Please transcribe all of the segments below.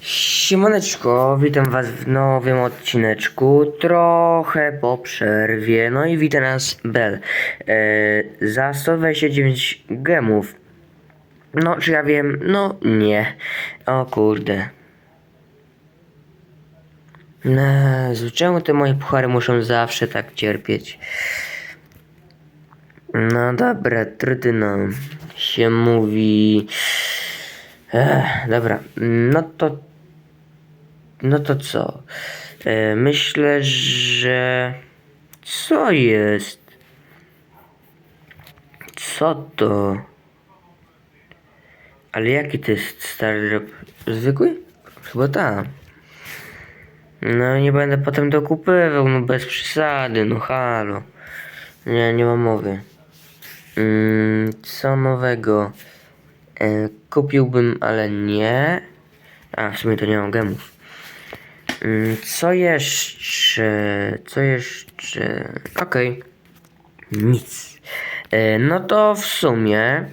Siemaneczko, witam was w nowym odcineczku, trochę po przerwie, no i witam nas Bel. E, za 129 gemów. No, czy ja wiem? No, nie. O kurde. Jezu, czemu te moje puchary muszą zawsze tak cierpieć? No dobra, trudno się mówi. Ech, dobra, no to. No to co? E, myślę, że. Co jest? Co to? Ale jaki to jest stary drop? Zwykły? Chyba tak. No nie będę potem dokupywał, no bez przesady, no halo. Nie, nie ma mowy. Mm, co nowego? E, kupiłbym, ale nie. A, w sumie to nie mam gemów. Mm, co jeszcze? Co jeszcze? Okej. Nic. E, no to w sumie.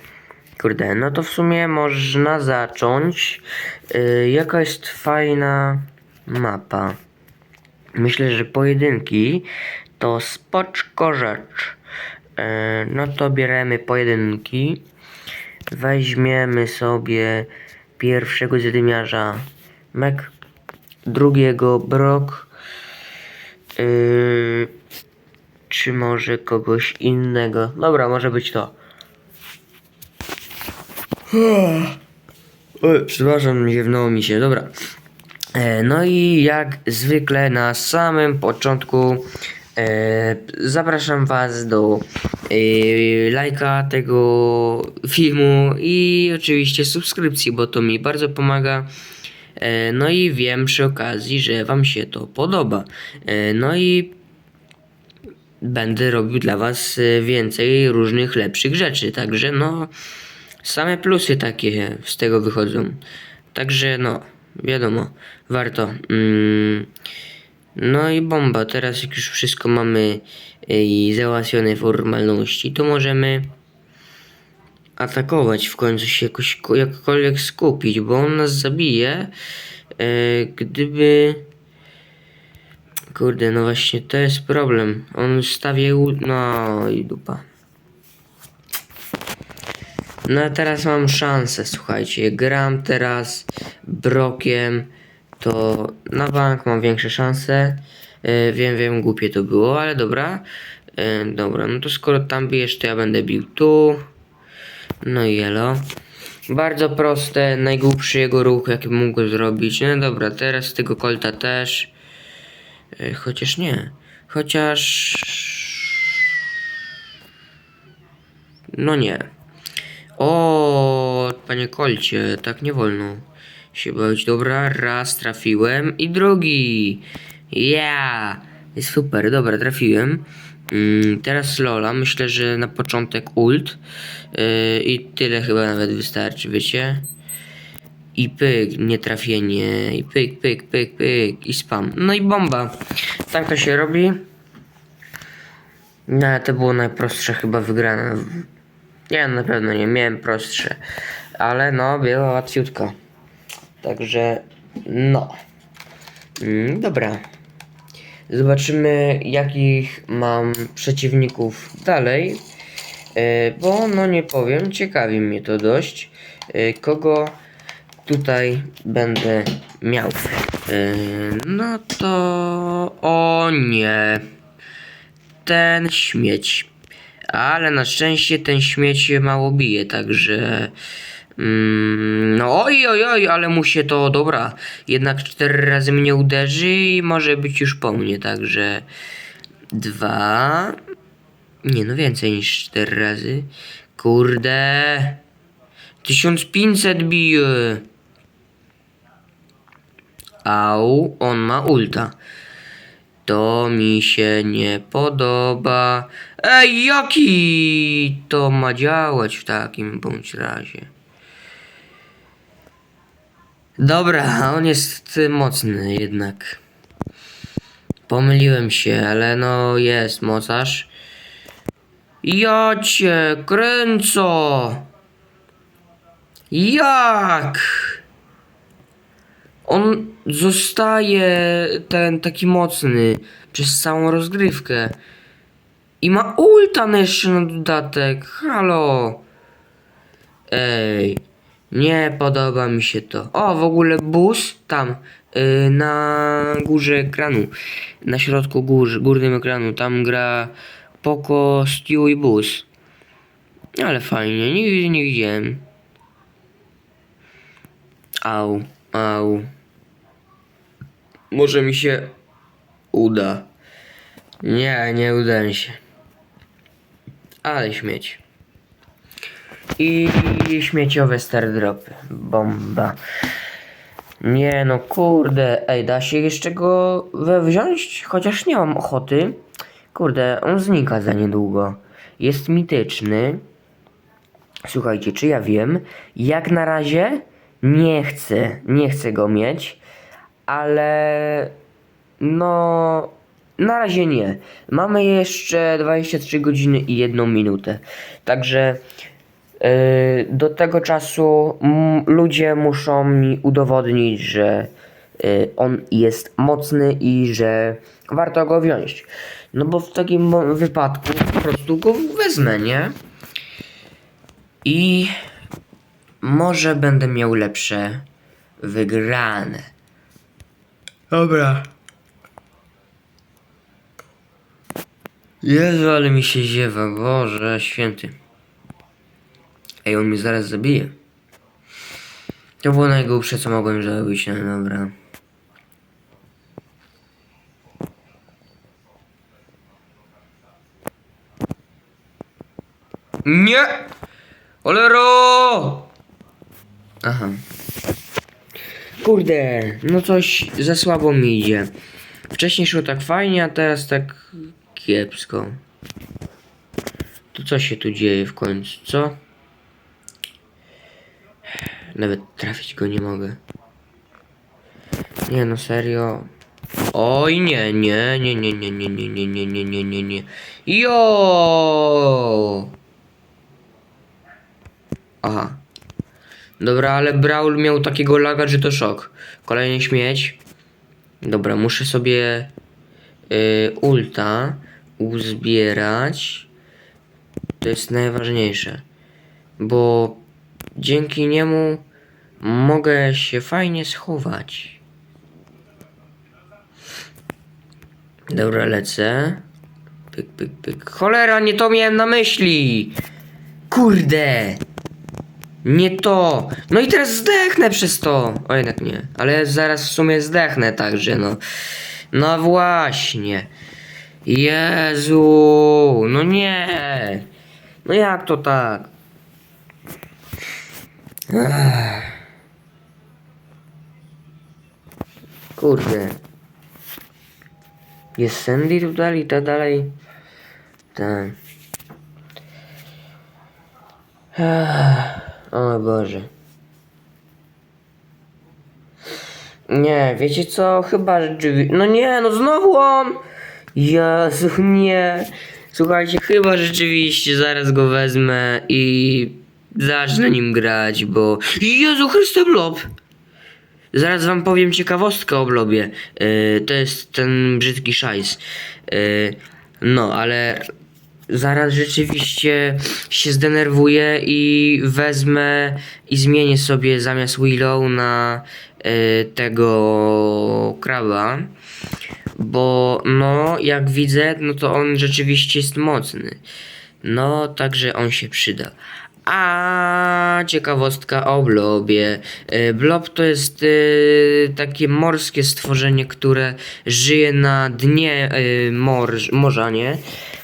Kurde, no to w sumie można zacząć. E, jaka jest fajna mapa? Myślę, że pojedynki to spoczko rzecz. No to bierzemy pojedynki. Weźmiemy sobie pierwszego zadymiarza Mek, drugiego Brok, yy, czy może kogoś innego. Dobra, może być to. Oj, przepraszam, ziewnęło mi się, dobra. E, No i jak zwykle na samym początku e, zapraszam Was do e, lajka tego filmu i oczywiście subskrypcji, bo to mi bardzo pomaga. E, no i wiem przy okazji, że Wam się to podoba. E, no i będę robił dla Was e, więcej różnych lepszych rzeczy. Także no, same plusy takie z tego wychodzą. Także no, wiadomo, warto. Mm, no i bomba. Teraz jak już wszystko mamy i załatwione formalności, to możemy atakować w końcu się jakoś ko- jakkolwiek skupić, bo on nas zabije. E, gdyby. Kurde, no właśnie to jest problem. On stawia. No i dupa. No a teraz mam szansę, słuchajcie. Gram teraz Brokiem, to na bank mam większe szanse. E, wiem, wiem, głupie to było, ale dobra. E, dobra, no to skoro tam bijesz, to ja będę bił tu. No i elo. Bardzo proste, najgłupszy jego ruch, jaki mógł zrobić. No dobra, teraz tego kolta też. E, chociaż nie. Chociaż... No nie. O, panie kolcie, tak nie wolno się bawić. Dobra, raz trafiłem i drugi. Ja, jest super, dobra, trafiłem. Mm, teraz Lola, myślę, że na początek ult yy, i tyle chyba nawet wystarczy, wiecie. I pyk, nie trafienie, i pyk, pyk, pyk, pyk, i spam. No i bomba. Tak to się robi. No, ale to było najprostsze chyba wygrane. Nie, na pewno nie miałem prostsze, ale no, było łatwiutko. Także, no. Mm, dobra. Zobaczymy, jakich mam przeciwników dalej. E, bo, no nie powiem, ciekawi mnie to dość. E, kogo tutaj będę miał. E, no to. O nie. Ten śmieć. Ale na szczęście ten śmieć mało bije, także. Mm, no oj, oj, oj, ale mu się to dobra. Jednak cztery razy mnie uderzy i może być już po mnie, także. Dwa. Nie no, więcej niż cztery razy. Kurde. 1500 bije. Au, on ma ulta. To mi się nie podoba. Ej, jaki to ma działać w takim bądź razie? Dobra, on jest mocny jednak. Pomyliłem się, ale no jest mocarz. Ja cię kręco! Jak? on zostaje ten taki mocny przez całą rozgrywkę. I ma ulta jeszcze na dodatek. Halo. Ej. Nie podoba mi się to. O, w ogóle bus tam. y, na górze ekranu. Na środku gór, górnym ekranu. Tam gra Poco, Stew i bus. Ale fajnie. Nigdy nie widziałem. Au, au. Może mi się uda. Nie, nie uda mi się. Ale śmieć. I śmieciowe stardropy. Bomba. Nie no, kurde. Ej, da się jeszcze go we wziąć? Chociaż nie mam ochoty. Kurde, on znika za niedługo. Jest mityczny. Słuchajcie, czy ja wiem? Jak na razie nie chcę, nie chcę go mieć, ale no na razie nie. Mamy jeszcze 23 godziny i 1 minutę. Także do tego czasu ludzie muszą mi udowodnić, że yy, on jest mocny i że warto go wziąć. No bo w takim wypadku po prostu go wezmę, nie? I może będę miał lepsze wygrane. Dobra. Jezu, ale mi się ziewa, Boże święty. Ej, on mnie zaraz zabije. To było najgłupsze, co mogłem zrobić, no dobra. Nie! Olero! Aha. Kurde, no coś za słabo mi idzie. Wcześniej szło tak fajnie, a teraz tak kiepsko. To co się tu dzieje w końcu, co? Nawet trafić go nie mogę. Nie no, serio. Oj nie, nie, nie, nie, nie, nie, nie, nie, nie, nie, nie, nie, nie. Jo! Aha. Dobra, ale Brawl miał takiego laga, że to szok. Kolejny śmieć. Dobra, muszę sobie y, ulta uzbierać. To jest najważniejsze. Bo dzięki niemu mogę się fajnie schować. Dobra, lecę. Pyk, pyk, pyk. Cholera, nie to miałem na myśli! Kurde! Nie to! No i teraz zdechnę przez to! O jednak nie, ale zaraz w sumie zdechnę także no. No właśnie. Jezu! No nie! No jak to tak? Kurde. Jest Sandy tu dalej, ta dalej. Tak. O Boże. Nie, wiecie co? Chyba rzeczywiście. No nie, no znowu on! Jezu, nie. Słuchajcie, chyba rzeczywiście zaraz go wezmę i zacznę nim grać, bo. Jezu Chryste Blob! Zaraz wam powiem ciekawostkę o Blobie. Yy, to jest ten brzydki szajs. Yy, no, ale zaraz rzeczywiście się zdenerwuję i wezmę i zmienię sobie zamiast Willow na y, tego kraba. Bo no, jak widzę, no to on rzeczywiście jest mocny. No, także on się przyda. A ciekawostka o blobie. Y, Blob to jest y, takie morskie stworzenie, które żyje na dnie y, mor morza, nie?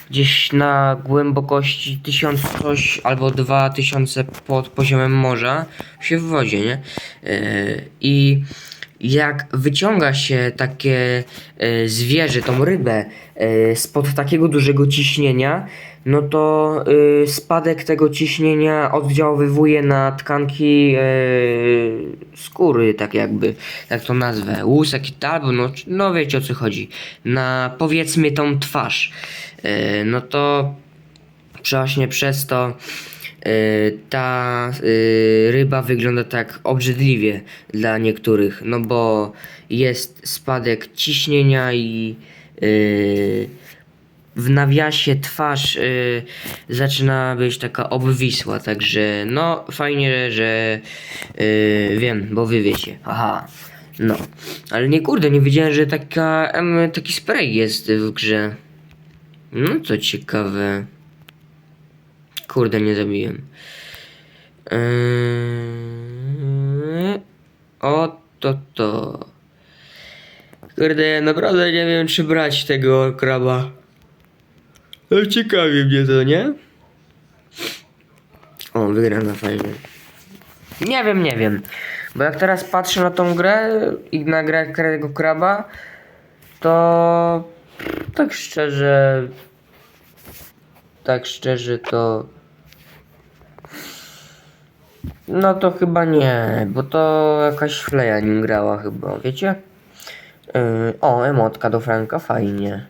Gdzieś na głębokości tysiąc coś albo dwa tysiące pod poziomem morza się w wodzie, nie? Y, I jak wyciąga się takie y, zwierzę, tą rybę y, spod takiego dużego ciśnienia, no to y, spadek tego ciśnienia oddziaływuje na tkanki y, skóry, tak jakby, tak to nazwę, łusek albo no, no wiecie o co chodzi, na powiedzmy tą twarz. Y, no to właśnie przez to ta y, ryba wygląda tak obrzydliwie dla niektórych, no bo jest spadek ciśnienia i y, w nawiasie twarz y, zaczyna być taka obwisła, także no fajnie, że y, wiem, bo wy wiecie, aha. No, ale nie kurde, nie wiedziałem, że taka, taki spray jest w grze. No to ciekawe. Kurde, nie zabiłem. Yy... O, to to. Kurde, naprawdę nie wiem, czy brać tego kraba. No ciekawi mnie to, nie? O, wygrana fajnie. Nie wiem, nie wiem. Bo jak teraz patrzę na tą grę i na grę tego kraba, to tak szczerze, tak szczerze to no to chyba nie, bo to jakaś fleja nim grała chyba, wiecie? Yy, o, emotka do Franka, fajnie.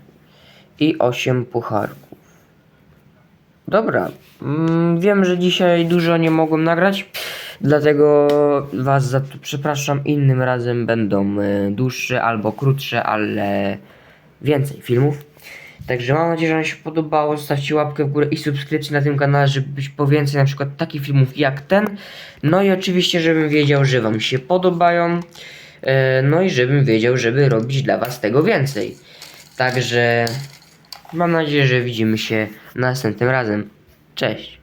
I 8 pucharków. Dobra, mm, wiem, że dzisiaj dużo nie mogłem nagrać, dlatego was za to przepraszam. Innym razem będą y, dłuższe albo krótsze, ale więcej filmów. Także mam nadzieję, że wam się podobało. Zostawcie łapkę w górę i subskrypcję na tym kanale, żeby być po więcej na przykład takich filmów jak ten. No i oczywiście, żebym wiedział, że wam się podobają. E, No i żebym wiedział, żeby robić dla was tego więcej. Także mam nadzieję, że widzimy się następnym razem. Cześć.